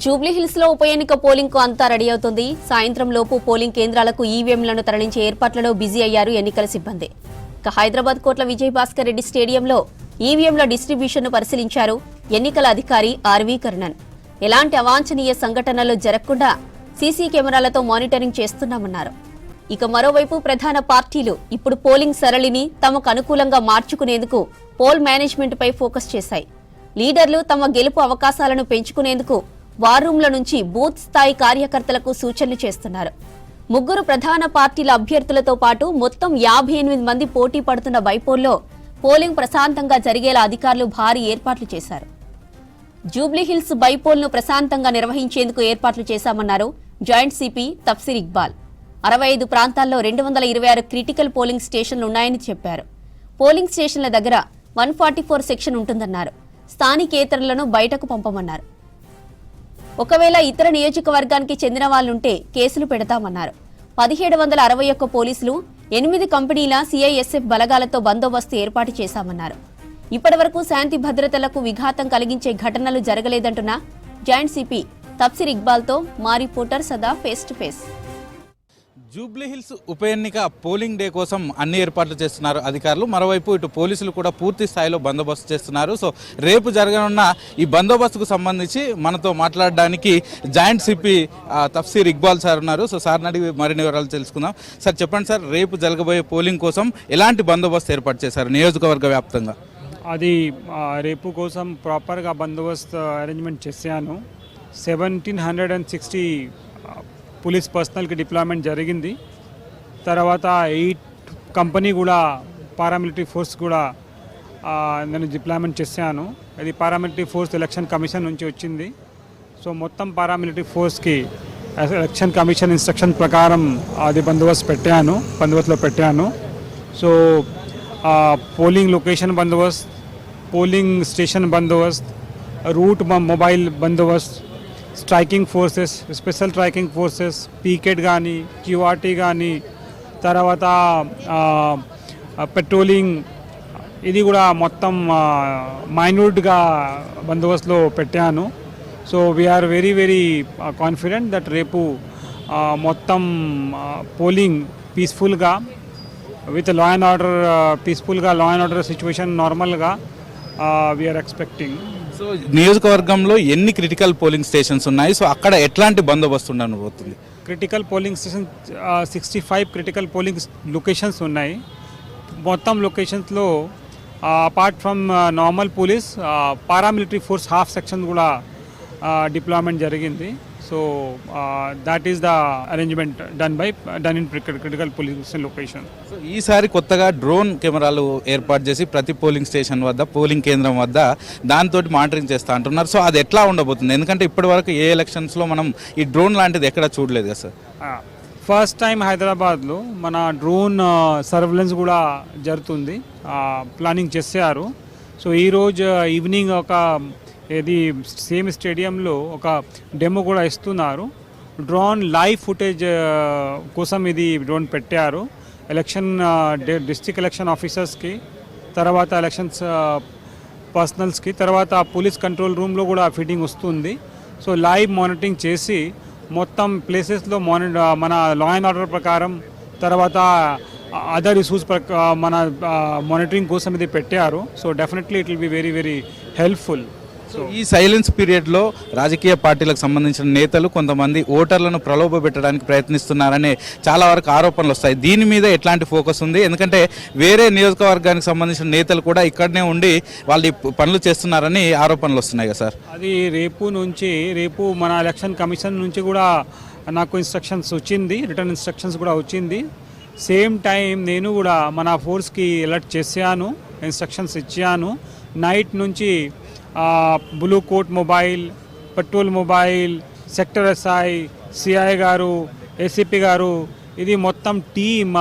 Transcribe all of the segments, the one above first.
జూబ్లీహిల్స్లో ఉప ఎన్నిక పోలింగ్కు అంతా రెడీ అవుతుంది. సాయంత్రం లోపు పోలింగ్ కేంద్రాలకు ఈవీఎంలను తరలించే ఏర్పాట్లలో బిజీ అయ్యారు ఎన్నికల సిబ్బంది. ఇక హైదరాబాద్ కోట్ల విజయ్ భాస్కర్ రెడ్డి స్టేడియంలో ఈవీఎంల డిస్ట్రిబ్యూషన్ను పరిశీలించారు ఎన్నికల అధికారి ఆర్వీ కర్ణన్. ఎలాంటి అవాంఛనీయ సంఘటనలు జరగకుండా సీసీ కెమెరాలతో మానిటరింగ్ చేస్తున్నామన్నారు. ఇక మరోవైపు ప్రధాన పార్టీలు ఇప్పుడు పోలింగ్ సరళిని తమకు అనుకూలంగా మార్చుకునేందుకు పోల్ మేనేజ్మెంట్ పై ఫోకస్ చేశాయి. లీడర్లు తమ గెలుపు అవకాశాలను పెంచుకునేందుకు వార్ రూమ్ల నుంచి బూత్ స్థాయి కార్యకర్తలకు సూచనలు చేస్తున్నారు. ముగ్గురు ప్రధాన పార్టీల అభ్యర్థులతో పాటు మొత్తం యాభై ఎనిమిది మంది పోటీ పడుతున్న బైపోల్లో పోలింగ్ ప్రశాంతంగా జరిగేలా అధికారులు భారీ ఏర్పాట్లు చేశారు. జూబ్లీహిల్స్ బైపోల్ను ప్రశాంతంగా నిర్వహించేందుకు ఏర్పాట్లు చేశామన్నారు జాయింట్ సిపి తఫ్సీర్ ఇక్బాల్. అరవై ఐదు ప్రాంతాల్లో రెండు వందల ఇరవై ఆరు క్రిటికల్ పోలింగ్ స్టేషన్లు ఉన్నాయని చెప్పారు. పోలింగ్ స్టేషన్ల దగ్గర వన్ ఫార్టీ ఫోర్ సెక్షన్ ఉంటుందన్నారు. స్థానికేతరులను బయటకు పంపమన్నారు. ఒకవేళ ఇతర నియోజకవర్గానికి చెందిన వాళ్ళుంటే కేసులు పెడతామన్నారు. పదిహేడు వందల అరవై ఒక్క పోలీసులు ఎనిమిది కంపెనీల సిఐఎస్ఎఫ్ బలగాలతో బందోబస్తు ఏర్పాటు చేశామన్నారు. ఇప్పటివరకు శాంతి భద్రతలకు విఘాతం కలిగించే ఘటనలు జరగలేదంటున్న జాయింట్ సిపి తప్సిర్ ఇక్బాల్తో మా రిపోర్టర్ సదా ఫేస్ టు ఫేస్. జూబ్లీహిల్స్ ఉప ఎన్నిక పోలింగ్ డే కోసం అన్ని ఏర్పాట్లు చేస్తున్నారు అధికారులు. మరోవైపు ఇటు పోలీసులు కూడా పూర్తి స్థాయిలో బందోబస్తు చేస్తున్నారు. సో రేపు జరగనున్న ఈ బందోబస్తుకు సంబంధించి మనతో మాట్లాడడానికి joint CP Tafseer Iqbal sir ఉన్నారు. సో సార్ని అడిగి మరిన్ని వివరాలు తెలుసుకుందాం. సార్ చెప్పండి సార్ రేపు జరగబోయే పోలింగ్ కోసం ఎలాంటి బందోబస్తు ఏర్పాటు చేశారు నియోజకవర్గ వ్యాప్తంగా? అది రేపు కోసం ప్రాపర్గా బందోబస్తు అరేంజ్మెంట్ చేశాను. Seventeen hundred and sixty police పర్సనల్కి deployment జరిగింది. తర్వాత ఎయిట్ కంపెనీ కూడా పారామిలిటరీ ఫోర్స్ కూడా నేను డిప్లాయ్మెంట్ చేశాను. అది పారామిలిటరీ ఫోర్స్ ఎలక్షన్ కమిషన్ నుంచి వచ్చింది. సో మొత్తం పారామిలిటరీ ఫోర్స్కి ఎలక్షన్ కమిషన్ ఇన్స్ట్రక్షన్ ప్రకారం అది బందోబస్తు పెట్టాను బందోబస్తులో పెట్టాను. సో పోలింగ్ లొకేషన్ బందోబస్తు పోలింగ్ స్టేషన్ బందోబస్తు రూట్ మొబైల్ బందోబస్తు striking forces special striking forces picket కానీ క్యూఆర్టీ కానీ తర్వాత పెట్రోలింగ్ ఇది కూడా మొత్తం మైన్యూట్గా బందోబస్తులో పెట్టాను. So we are very very confident that రేపు మొత్తం పోలింగ్ పీస్ఫుల్గా విత్ లా అండ్ ఆర్డర్ పీస్ఫుల్గా లా అండ్ ఆర్డర్ సిచ్యువేషన్ నార్మల్గా వీఆర్ ఎక్స్పెక్టింగ్ సో నియోజకవర్గంలో ఎన్ని క్రిటికల్ పోలింగ్ స్టేషన్స్ ఉన్నాయి? సో అక్కడ ఎట్లాంటి బందోబస్తు ఉండబోతుంది critical polling station sixty five critical polling locations ఉన్నాయి. మొత్తం లొకేషన్స్లో apart from normal police paramilitary force half section కూడా డిప్లాయ్మెంట్ జరిగింది. So that is the arrangement done by done in critical polling location so ఈసారి కొత్తగా డ్రోన్ కెమెరాలు ఏర్పాటు చేసి ప్రతి పోలింగ్ స్టేషన్ వద్ద పోలింగ్ కేంద్రం వద్ద దాంతో మానిటరింగ్ చేస్తా అంటున్నారు. సో అది ఎట్లా ఉండబోతుంది? ఎందుకంటే ఇప్పటివరకు ఏ ఎలక్షన్స్లో మనం ఈ డ్రోన్ లాంటిది ఎక్కడ చూడలేదు కదా సార్. ఫస్ట్ టైం హైదరాబాద్లో మన డ్రోన్ సర్వేలెన్స్ కూడా జరుగుతుంది. ప్లానింగ్ చేశారు. సో ఈరోజు ఈవినింగ్ ఒక ఇది సేమ్ స్టేడియంలో ఒక డెమో కూడా ఇస్తున్నారు. డ్రోన్ లైవ్ ఫుటేజ్ కోసం ఇది డ్రోన్ పెట్టారు. ఎలక్షన్ డిస్ట్రిక్ట్ ఎలక్షన్ ఆఫీసర్స్కి తర్వాత ఎలక్షన్స్ పర్సనల్స్కి తర్వాత పోలీస్ కంట్రోల్ రూమ్లో కూడా ఫీటింగ్ వస్తుంది. సో లైవ్ మానిటరింగ్ చేసి మొత్తం ప్లేసెస్లో మాని మన లా అండ్ ఆర్డర్ ప్రకారం తర్వాత అదర్ ఇష్యూస్ ప్రక మన మానిటరింగ్ కోసం ఇది పెట్టారు. So definitely it will be very very helpful. So ఈ సైలెన్స్ పీరియడ్లో రాజకీయ పార్టీలకు సంబంధించిన నేతలు కొంతమంది ఓటర్లను ప్రలోభ పెట్టడానికి ప్రయత్నిస్తున్నారనే చాలా వరకు ఆరోపణలు వస్తాయి. దీని మీద ఎట్లాంటి ఫోకస్ ఉంది? ఎందుకంటే వేరే నియోజకవర్గానికి సంబంధించిన నేతలు కూడా ఇక్కడనే ఉండి వాళ్ళు పనులు చేస్తున్నారని ఆరోపణలు వస్తున్నాయి కదా సార్. అది రేపు నుంచి రేపు మన ఎలక్షన్ కమిషన్ నుంచి కూడా నాకు ఇన్స్ట్రక్షన్స్ వచ్చింది రిటర్న్ ఇన్స్ట్రక్షన్స్ కూడా వచ్చింది. సేమ్ టైం నేను కూడా మన ఫోర్స్కి అలర్ట్ చేశాను ఇన్స్ట్రక్షన్స్ ఇచ్చాను. నైట్ నుంచి blue coat mobile patrol mobile sector SI CI garu ACP garu ఇది మొత్తం టీమ్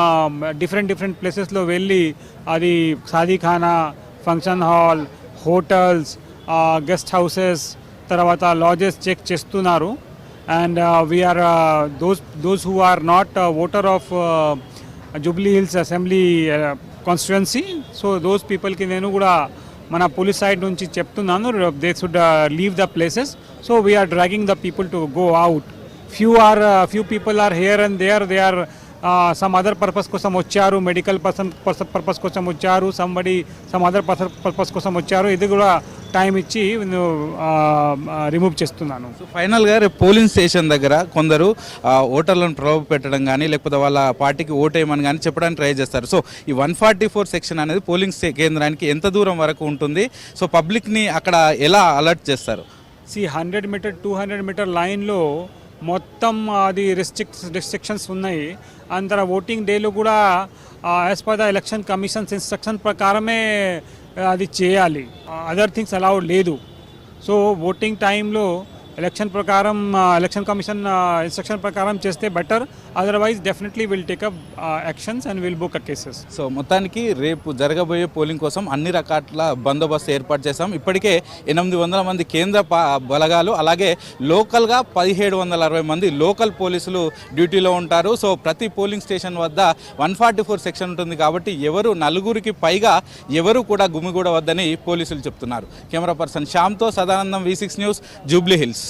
డిఫరెంట్ డిఫరెంట్ ప్లేసెస్లో వెళ్ళి అది సాదీఖానా function hall hotels guest houses తర్వాత లాజెస్ చెక్ చేస్తున్నారు. And we are those those who are not voter of Jubilee Hills assembly constituency so those పీపుల్కి నేను కూడా మన పోలీస్ సైడ్ నుంచి చెప్తున్నాను they should leave the places so we are dragging the people to go out few are few people are here and there they are some other purpose కోసం వచ్చారు medical person purpose కోసం వచ్చారు somebody some other purpose కోసం వచ్చారు. ఇది కూడా time ఇచ్చి remove చేస్తున్నాను. సో ఫైనల్గా రేపు పోలింగ్ స్టేషన్ దగ్గర కొందరు ఓటర్లను ప్రలోభ పెట్టడం కానీ లేకపోతే వాళ్ళ పార్టీకి ఓటేయమని కానీ చెప్పడానికి ట్రై చేస్తారు. సో ఈ వన్ ఫార్టీ ఫోర్ సెక్షన్ అనేది పోలింగ్ కేంద్రానికి ఎంత దూరం వరకు ఉంటుంది? సో పబ్లిక్ని అక్కడ ఎలా అలర్ట్ చేస్తారు? See hundred meter two hundred meter లైన్లో మొత్తం అది రిస్ట్రిక్ట్ రిస్ట్రిక్షన్స్ ఉన్నాయి. అందర ఓటింగ్ డేలో కూడా as per the election commission's instruction ప్రకారమే అది చేయాలి. అదర్ థింగ్స్ అలౌడ్ లేదు. సో ఓటింగ్ టైంలో ఎలక్షన్ ప్రకారం ఎలక్షన్ కమిషన్ ఇన్స్ట్రక్షన్ ప్రకారం చేస్తే better. Otherwise definitely will take up actions and will book a cases so మొత్తానికి రేపు జరగబోయే పోలింగ్ కోసం అన్ని రకాల బందోబస్తు ఏర్పాటు చేశాం. ఇప్పటికే ఎనిమిది వందల మంది కేంద్ర బలగాలు అలాగే లోకల్గా పదిహేడు వందల అరవై మంది లోకల్ పోలీసులు డ్యూటీలో ఉంటారు. సో ప్రతి పోలింగ్ స్టేషన్ వద్ద వన్ ఫార్టీ ఫోర్ సెక్షన్ ఉంటుంది కాబట్టి ఎవరు నలుగురికి పైగా ఎవరు కూడా గుమిగూడవద్దని పోలీసులు చెప్తున్నారు. Camera person శ్యామ్తో Sadanandam V six news Jubilee Hills